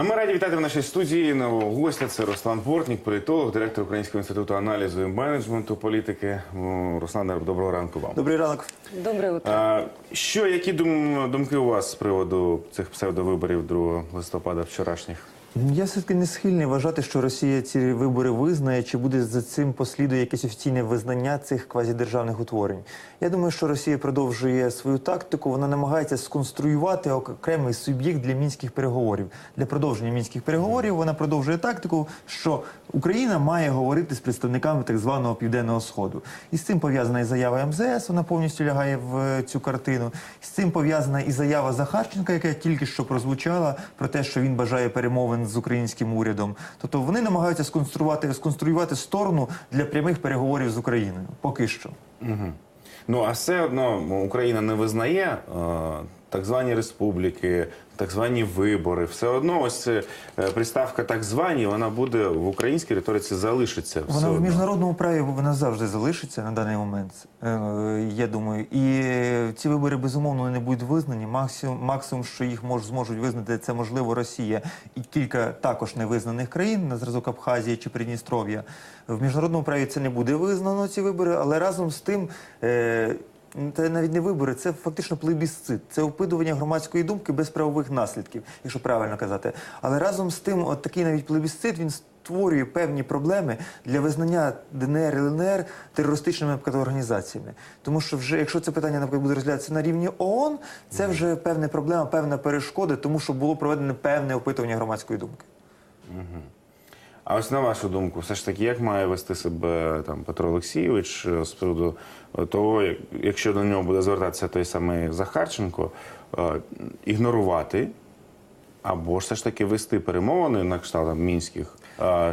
А ми раді вітати в нашій студії нового гостя. Це Руслан Портнік, політолог, директор Українського інституту аналізу і менеджменту політики. Руслан, доброго ранку вам. Добрий ранок. Добре утро. А, що, які дум, думки у вас з приводу цих псевдовиборів 2 листопада вчорашніх? Я все-таки не схильний вважати, що Росія ці вибори визнає, чи буде за цим послідує якесь офіційне визнання цих квазідержавних утворень. Я думаю, що Росія продовжує свою тактику. Вона намагається сконструювати окремий суб'єкт для мінських переговорів. Для продовження мінських переговорів вона продовжує тактику, що Україна має говорити з представниками так званого південного сходу. І з цим пов'язана і заява МЗС. Вона повністю лягає в е, цю картину. З цим пов'язана і заява Захарченка, яка тільки що прозвучала про те, що він бажає перемовин з українським урядом. Тобто вони намагаються сконструювати сконструювати сторону для прямих переговорів з Україною. Поки що. Ну а все одно Україна не визнає е, так звані республіки, так звані вибори. Все одно ось е, приставка так звані, вона буде в українській риториці залишиться. Вона в міжнародному праві вона завжди залишиться на даний момент. е, Я думаю, і е, ці вибори безумовно не будуть визнані. Максимум, максимум, що їх мож, зможуть визнати, це можливо Росія і кілька також невизнаних країн на зразок Абхазії чи Придністров'я. В міжнародному праві це не буде визнано ці вибори, але разом з тим. Е, це навіть не вибори, це фактично плебісцит. Це опитування громадської думки без правових наслідків, якщо правильно казати. Але разом з тим, от такий навіть плебісцит він створює певні проблеми для визнання ДНР і ЛНР терористичними наприклад, організаціями. Тому що вже якщо це питання наприклад, буде розглядатися на рівні ООН, це вже певна проблема, певна перешкода, тому що було проведено певне опитування громадської думки. А ось на вашу думку, все ж таки, як має вести себе там Петро Олексійович е, з приводу е, того, якщо до нього буде звертатися той самий Захарченко, е, ігнорувати або ж все ж таки вести перемовини на кшталт мінських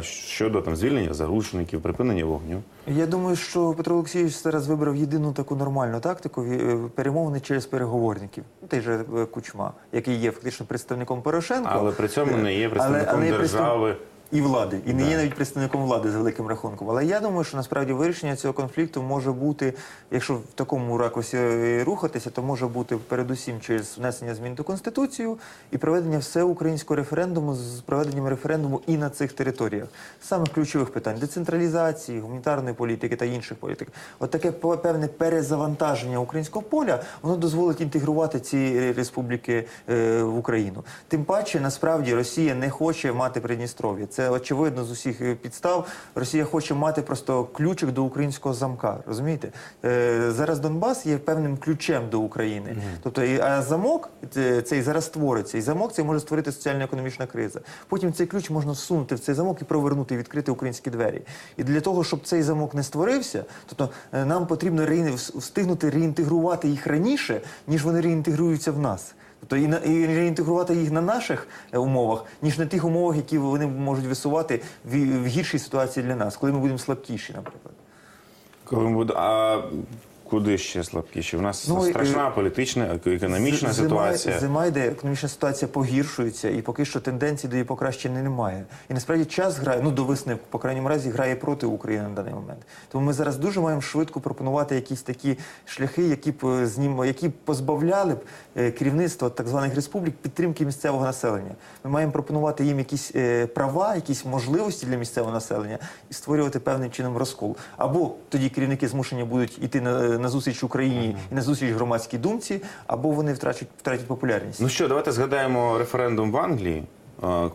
щодо там звільнення заручників, припинення вогню? Я думаю, що Петро Олексійович зараз вибрав єдину таку нормальну тактику перемовини через переговорників. Той же Кучма, який є фактично представником Порошенка, Але при цьому не є представником але є держави. І влади, і не Да. є навіть представником влади за великим рахунком. Але я думаю, що насправді вирішення цього конфлікту може бути, якщо в такому ракурсі е, рухатися, то може бути передусім через внесення змін до конституцію і проведення всеукраїнського референдуму з проведенням референдуму і на цих територіях, саме ключових питань децентралізації, гуманітарної політики та інших політик. От таке певне перезавантаження українського поля воно дозволить інтегрувати ці республіки е, в Україну. Тим паче, насправді Росія не хоче мати Придністров'я. Це очевидно з усіх підстав. Росія хоче мати просто ключик до українського замка. Розумієте? Е, зараз Донбас є певним ключем до України. Тобто, і- а замок е, цей зараз створиться, і замок цей може створити соціально-економічна криза. Потім цей ключ можна всунути в цей замок і провернути, і відкрити українські двері. І для того, щоб цей замок не створився, тобто е, нам потрібно реін- встигнути реінтегрувати їх раніше, ніж вони реінтегруються в нас. Тобто і, і реінтегрувати їх на наших е, умовах, ніж на тих умовах, які вони можуть висувати в, в гіршій ситуації для нас, коли ми будемо слабкіші, наприклад. Коли ми будемо. Куди ще слабкіші? У нас Ну, і- страшна політична, економічна зима- ситуація. Зима йде, економічна ситуація погіршується, і поки що тенденцій до її покращення немає. І насправді час грає, ну до весни, по крайньому разі, грає проти України на даний момент. Тому ми зараз дуже маємо швидко пропонувати якісь такі шляхи, які б е, знім, які б позбавляли б е, керівництво так званих республік підтримки місцевого населення. Ми маємо пропонувати їм якісь е, права, якісь можливості для місцевого населення і створювати певним чином розкол. Або тоді керівники змушені будуть йти на, на зустріч Україні і на зустріч громадській думці, або вони втратять, втратять популярність. Ну що, давайте згадаємо референдум в Англії.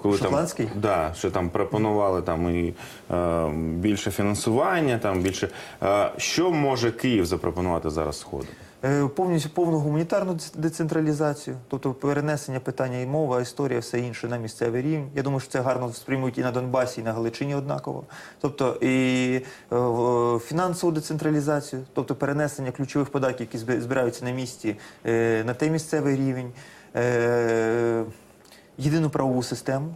Коли Шотландський? там да, що там пропонували там і е, більше фінансування, там більше е, що може Київ запропонувати зараз сходу? Е, Повністю повну гуманітарну дец- децентралізацію, тобто перенесення питання і мова, історія, все інше на місцевий рівень. Я думаю, що це гарно сприймуть і на Донбасі, і на Галичині однаково. Тобто і е, фінансову децентралізацію, тобто перенесення ключових податків, які збираються на місці, е, на той місцевий рівень, е, єдину правову систему.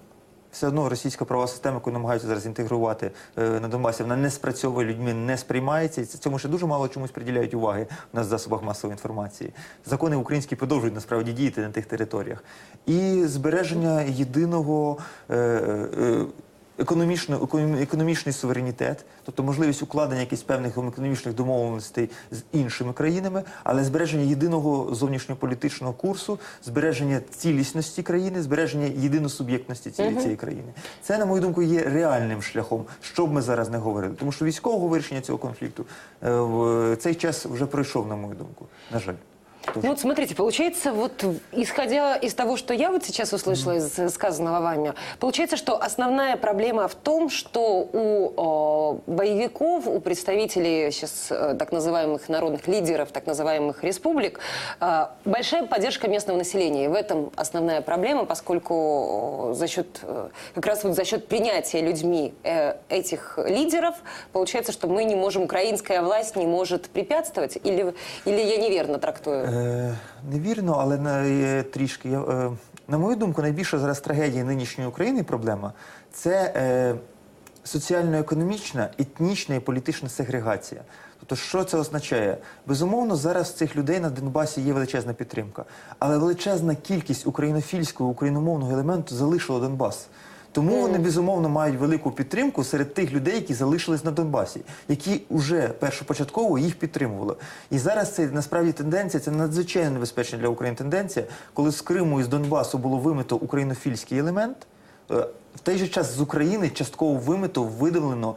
Все одно російська права система, яку намагаються зараз інтегрувати е, на Донбасі, вона не спрацьовує людьми, не сприймається. І цьому ще дуже мало чомусь приділяють уваги в засобах масової інформації. Закони українські продовжують насправді діяти на тих територіях. І збереження єдиного. Е, е, економічно, економ- економічний суверенітет, тобто можливість укладення якихось певних економічних домовленостей з іншими країнами, але збереження єдиного зовнішньополітичного курсу, збереження цілісності країни, збереження єдиносуб'єктності цієї, цієї країни. Це, на мою думку, є реальним шляхом, що б ми зараз не говорили. Тому що військового вирішення цього конфлікту е, в цей час вже пройшов, на мою думку. На жаль. Ну вот смотрите, получается, вот исходя из того, что я вот сейчас услышала из э, сказанного вами, получается, что основная проблема в том, что у э, боевиков, у представителей сейчас э, так называемых народных лидеров, так называемых республик, э, большая поддержка местного населения. И в этом основная проблема, поскольку за счет, э, как раз вот за счет принятия людьми э, этих лидеров, получается, что мы не можем, украинская власть не может препятствовать, или, или я неверно трактую? Е, невірно, але на, е, трішки. Е, на мою думку, найбільша зараз трагедія нинішньої України проблема це соціально-економічна, етнічна і політична сегрегація. Тобто, що це означає? Безумовно, зараз цих людей на Донбасі є величезна підтримка, але величезна кількість українофільського, україномовного елементу залишила Донбас. Тому вони безумовно мають велику підтримку серед тих людей, які залишились на Донбасі, які вже першопочатково їх підтримували. І зараз це насправді тенденція, це надзвичайно небезпечна для України тенденція, коли з Криму і з Донбасу було вимито українофільський елемент. е, В той же час з України частково вимито, видавлено.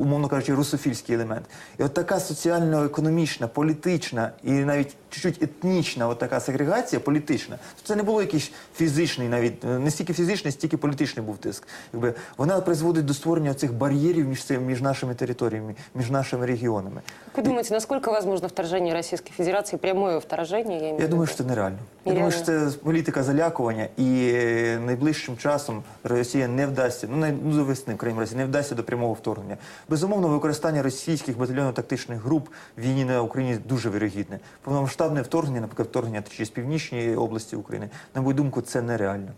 Умовно кажучи, русофільський елемент. І от така соціально-економічна, політична і навіть чуть-чуть етнічна от така сегрегація політична. Це не було якийсь фізичний, навіть е, не стільки фізичний, стільки політичний був тиск. Якби вона призводить до створення цих бар'єрів між цим, між нашими територіями, між нашими регіонами. Как вы думаете, насколько возможно вторжение Российской Федерации, прямое вторжение? Я, Я думаю, що це нереально. Я думаю, що це політика залякування, і е, найближчим часом Росія не вдасться, ну ну, до весни, крім Росії, не вдасться до прямого вторгнення. Безумовно, використання російських батальйонно-тактичних груп в війні на Україні дуже вірогідне. Повномасштабне вторгнення, наприклад, вторгнення через північні області України, на мою думку, це нереально.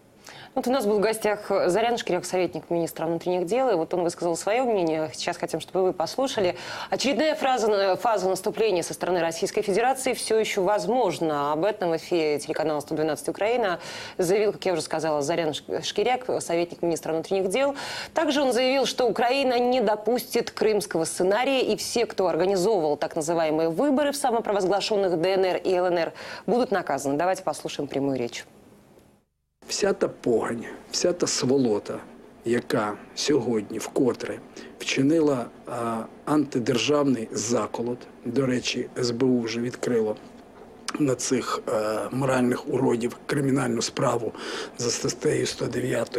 Вот у нас был в гостях Зарян Шкиряк, советник министра внутренних дел, и вот он высказал свое мнение. Сейчас хотим, чтобы вы послушали. Очередная фраза, фаза наступления со стороны Российской Федерации все еще возможна. Об этом в эфире телеканала 112 Украина заявил, как я уже сказала, Зарян Шкиряк, советник министра внутренних дел. Также он заявил, что Украина не допустит крымского сценария, и все, кто организовывал так называемые выборы в самопровозглашенных ДНР и ЛНР, будут наказаны. Давайте послушаем прямую речь. Вся та погань, вся та сволота, яка сьогодні вкотре вчинила а, антидержавний заколот. До речі, СБУ вже відкрило на цих е, моральних уродів кримінальну справу за статтею 109.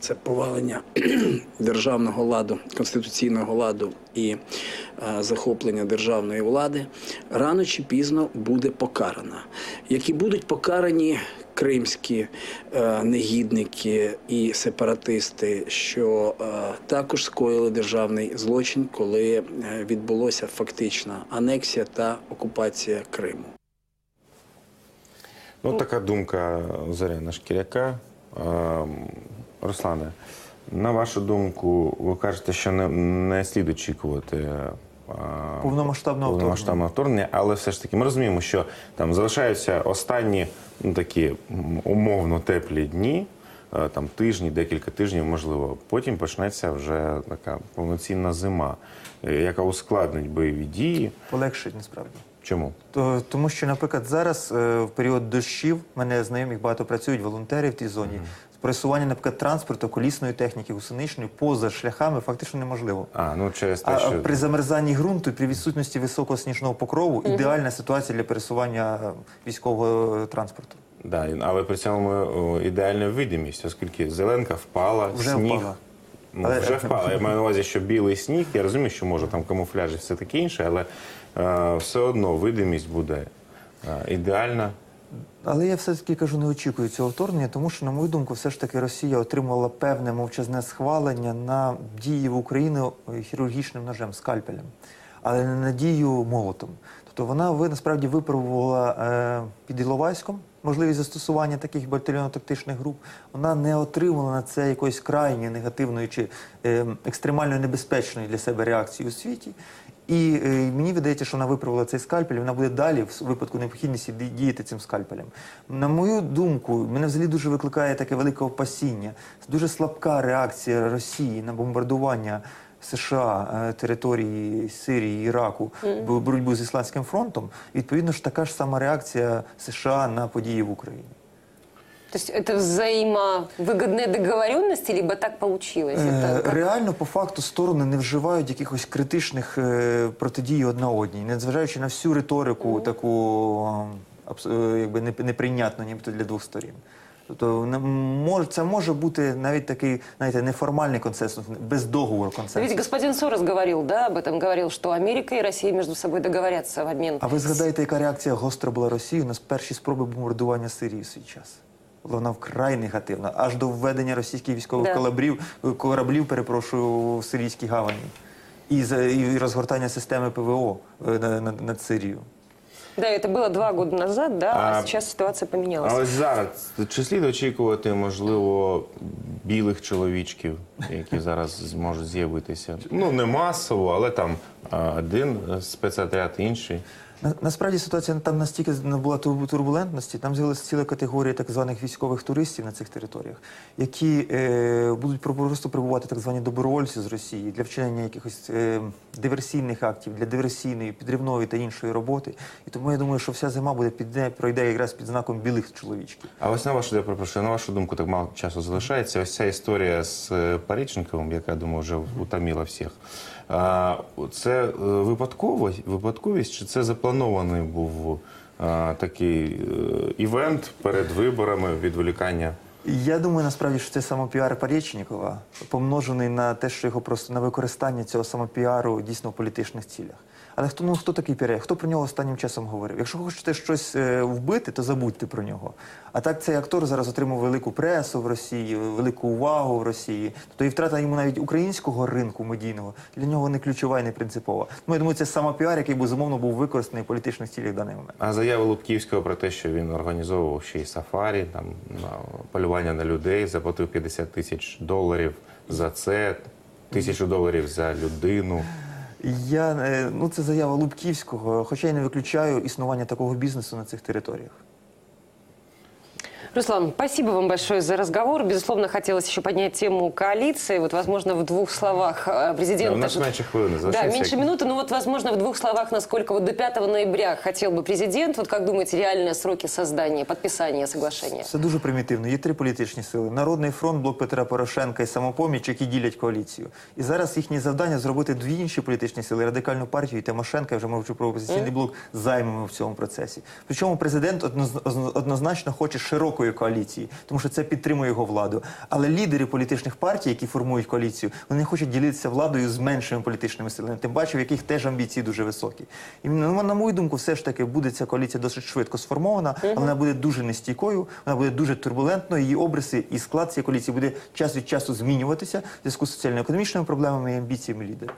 Це повалення державного ладу, конституційного ладу і е, захоплення державної влади, рано чи пізно буде покарана. Які будуть покарані кримські е, негідники і сепаратисти, що е, також скоїли державний злочин, коли е, відбулося фактична анексія та окупація Криму. Ну, така думка Зоряна Шкіряка. Ем, Руслане, на вашу думку, ви кажете, що не, не слід очікувати е, Повномасштабного повномасштабного вторгнення, але все ж таки ми розуміємо, що там залишаються останні ну, такі умовно теплі дні, е, там тижні, декілька тижнів, можливо. Потім почнеться вже така повноцінна зима, е, яка ускладнить бойові дії. Полегшить насправді. Чому? То, тому що, наприклад, зараз е, в період дощів мене знайомих багато працюють волонтери в тій зоні. Пресування, наприклад, транспорту, колісної техніки, гусеничної поза шляхами фактично неможливо. А, ну через те, А що при замерзанні ґрунту при відсутності високого сніжного покрову ідеальна ситуація для пересування військового е, транспорту. Да, але при цьому о, ідеальна видимість, оскільки зеленка впала, Вже сніг. впала. Ну, Але- вже впала. Я маю на увазі, що білий сніг, я розумію, що може там камуфляж і все таке інше, але е, все одно видимість буде е, ідеальна. Але я все-таки кажу, не очікую цього вторгнення, тому що, на мою думку, все ж таки Росія отримала певне мовчазне схвалення на дії в Україну хірургічним ножем, скальпелем, але не на дію молотом. Тобто вона ви насправді випробувала е, під Іловайськом можливість застосування таких батальйонно-тактичних груп. Вона не отримала на це якоїсь крайньої негативної чи е, екстремально небезпечної для себе реакції у світі. І е, мені видається, що вона виправила цей скальпель, вона буде далі в випадку необхідності діяти цим скальпелем. На мою думку, мене взагалі дуже викликає таке велике опасіння, дуже слабка реакція Росії на бомбардування. США е, території Сирії, Іраку, бо- боротьбу з Ісламським фронтом, відповідно ж така ж сама реакція США на події в Україні. То есть это взаимовыгодная договоренность, либо так получилось? Е, Это как- Реально, по факту, сторони не вживають якихось критичних е, протидій одна одній, незважаючи на всю риторику, таку е, абс- е, якби не- неприйнятну, нібито для двох сторін. Тобто не мож, це може бути навіть такий, знаєте, неформальний консенсус, без договору консенсус. ведь господин Сорос говорил, да, об этом говорил, что Америка и Россия между собой договорятся в обмен. А ви згадаєте, яка реакція гостра була Росії на перші спроби бомбардування Сирії в свій час? Вона вкрай негативна, аж до введення російських військових Да. кораблів, кораблів, перепрошую, в сирійській гавані. І, за- і розгортання системи ПВО е, на- над, над Сирією. Да, это было два года назад, да, а, А- сейчас ситуація поменялась. А ось зараз чи слід очікувати, можливо, білих чоловічків, які зараз зможуть з'явитися? Ну не масово, але там один е, спецотряд, інший. На, насправді ситуація там настільки набула турбу- турбулентності, там з'явилася ціла категорія так званих військових туристів на цих територіях, які е, будуть про- просто прибувати так звані добровольці з Росії для вчинення якихось е, диверсійних актів, для диверсійної, підривної та іншої роботи. І тому я думаю, що вся зима буде піде, пройде якраз під знаком білих чоловічків. А ось на вашу я перепрошую, на вашу думку, так мало часу залишається. Ось ця історія з е, Паріченковим, яка я думаю, вже утомила всіх. Це е, випадково, випадковість, чи це запланований був такий е, івент перед виборами відволікання? Я думаю, насправді, що це самопіар Парєчнікова, помножений на те, що його просто на використання цього самопіару дійсно в політичних цілях. Але хто ну хто такий Пірє? Хто про нього останнім часом говорив? Якщо хочете щось е, вбити, то забудьте про нього. А так цей актор зараз отримав велику пресу в Росії, велику увагу в Росії. Тобто і втрата йому навіть українського ринку медійного для нього не ключова і не принципова. Тому я думаю, це самопіар, який безумовно був використаний в політичних цілях в даний момент. А заява Лубківського про те, що він організовував ще й сафарі, там полювання на людей, заплатив 50 тисяч доларів за це, тисячу доларів за людину. Я е, ну це заява Лубківського, хоча я не виключаю існування такого бізнесу на цих територіях. Руслан, спасибо вам большое за разговор. Безусловно, хотелось еще поднять тему коалиции. Вот, возможно, в двух словах э, президент... У нас даже- менше хвилини Да, залишається. меньше минуты, но вот, возможно, в двух словах, насколько вот до 5 ноября хотел бы президент, вот как думаете, реальные сроки создания, подписания соглашения? Це дуже примітивно. Є три політичні сили: Народний фронт, блок Петра Порошенка і самопоміч, які ділять коаліцію. І зараз їхнє завдання зробити дві інші політичні сили радикальну партію і Тимошенка, я вже мовчу про опозиційний блок, займами в цьому процесі. Причому президент одноз- однозначно хоче широкої Коаліції, тому що це підтримує його владу. Але лідери політичних партій, які формують коаліцію, вони не хочуть ділитися владою з меншими політичними силами. Тим паче, в яких теж амбіції дуже високі. І ну, на мою думку, все ж таки буде ця коаліція досить швидко сформована, але вона буде дуже нестійкою, вона буде дуже турбулентною. Її обриси і склад цієї коаліції буде час від часу змінюватися в зв'язку з соціально-економічними проблемами і амбіціями лідерів.